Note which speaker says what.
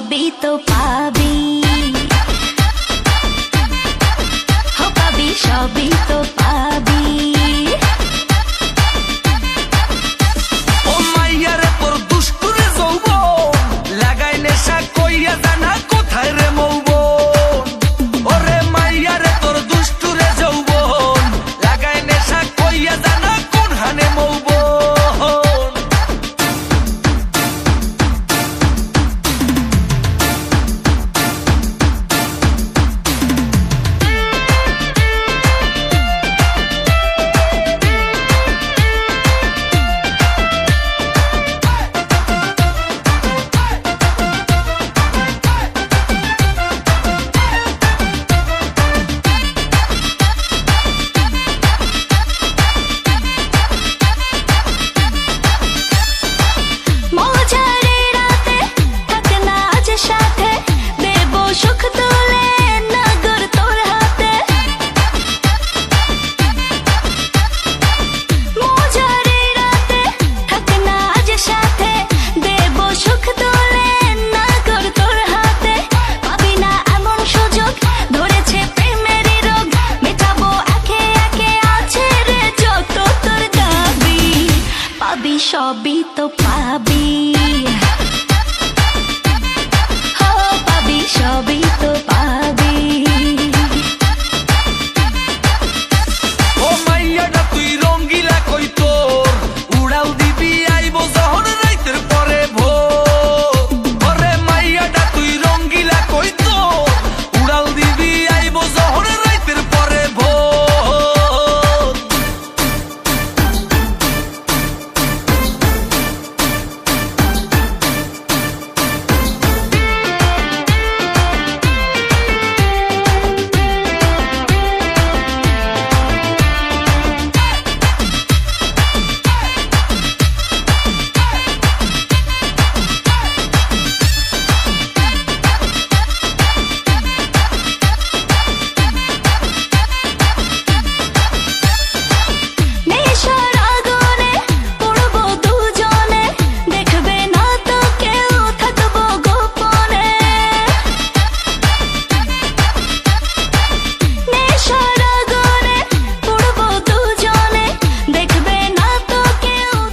Speaker 1: সবই তো পাবি। সবই তো পাবি।